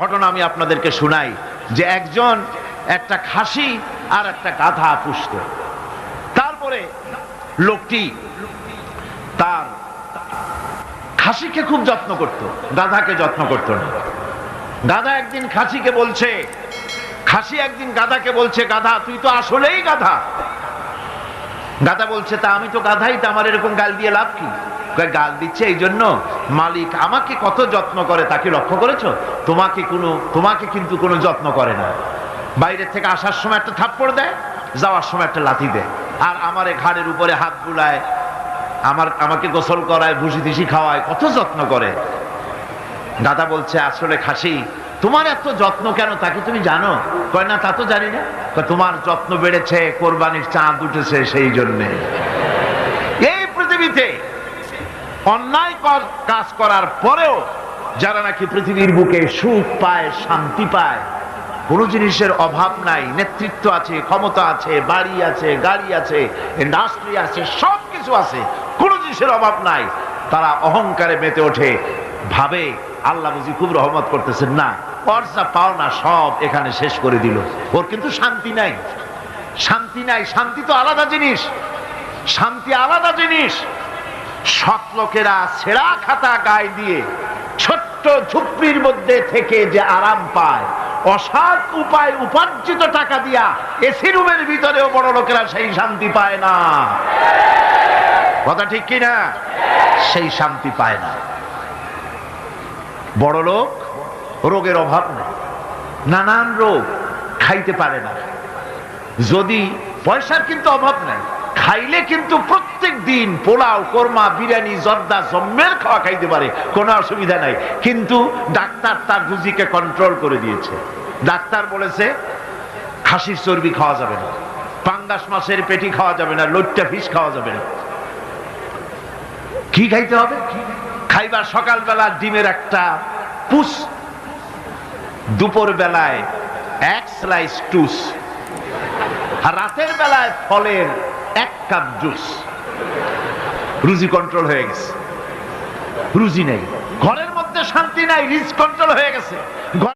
ঘটনা আমি আপনাদেরকে শুনাই, যে একজন একটা খাসি আর একটা গাধা পুষত। তারপরে লোকটি তার খাসিকে খুব যত্ন করত, গাধাকে যত্ন করত না। গাধা একদিন খাসিকে বলছে, খাসি একদিন গাধাকে বলছে, গাধা, তুই তো আসলেই গাধা। গাধা বলছে, তা আমি তো গাধাই, তা আমার এরকম গাল দিয়ে লাভ কি? গাল দিচ্ছে, এই জন্য মালিক আমাকে কত যত্ন করে তাকে লক্ষ্য করেছ? তোমাকে কোনো, তোমাকে কিন্তু কোনো যত্ন করে না। বাইরে থেকে আসার সময় একটা থাপ্পড় দেয়, যাওয়ার সময় একটা লাথি দেয়। আর আমার এ ঘাড়ের উপরে হাত বুলায়, আমার, আমাকে গোসল করায় ভুসি দিসি খাওয়ায়, কত যত্ন করে। দাদা বলছে, আসলে খাসি, তোমার এত যত্ন কেন তাকে তুমি জানো? কয়, না, তা তো জানি না। তোমার যত্ন বেড়েছে, কোরবানির চাঁদ উঠেছে সেই জন্যে। এই পৃথিবীতে অন্যায় কাজ করার পরেও যারা নাকি পৃথিবীর বুকে সুখ পায়, শান্তি পায়, কোনো জিনিসের অভাব নাই, নেতৃত্ব আছে, ক্ষমতা আছে, বাড়ি আছে, গাড়ি আছে ইন্ডাস্ট্রি আছে সব কিছু আছে, কোনো জিনিসের অভাব নাই। তারা অহংকারে মেতে ওঠে। ভাবে, আল্লাহ বুঝি খুব রহমত করতেছেন, না পর্সা পাও না, সব এখানে শেষ করে দিল। ওর কিন্তু শান্তি নাই। শান্তি নাই, শান্তি তো আলাদা জিনিস। শান্তি আলাদা জিনিস। সৎ লোকেরা ছেঁড়া খাতা গায়ে দিয়ে ছোট্ট ঝুপড়ির মধ্যে থেকে যে আরাম পায় অসৎ উপায় উপার্জিত টাকা দিয়া এসি রুমের ভিতরেও বড় লোকেরা সেই শান্তি পায় না। কথা ঠিক কিনা? সেই শান্তি পায় না। বড় লোক রোগের অভাব নেই, নানান রোগ খাইতে পারে না। যদি পয়সার কিন্তু অভাব নাই খাইলে কিন্তু প্রত্যেক দিন পোলাও, কোরমা, বিরিয়ানি, জর্দা, জম্মের খাওয়া খাইতে পারে, কোনো অসুবিধা নাই। কিন্তু ডাক্তার তার রুজিকে কন্ট্রোল করে দিয়েছে। ডাক্তার বলেছে, খাসির চর্বি খাওয়া যাবে না। পাঙ্গাস মাছের পেটি খাওয়া যাবে না, লইট্টা ফিস খাওয়া যাবে না। কি খাইতে হবে? খাইবার সকালবেলা ডিমের একটা পুষ দুপুর বেলায় এক স্লাইস টুস। আর রাতের বেলায় ফলের এক কাপ জুস। রুজি কন্ট্রোল হয়ে গেছে। রুজি নেই। ঘরের মধ্যে শান্তি নাই রিজ কন্ট্রোল হয়ে গেছে।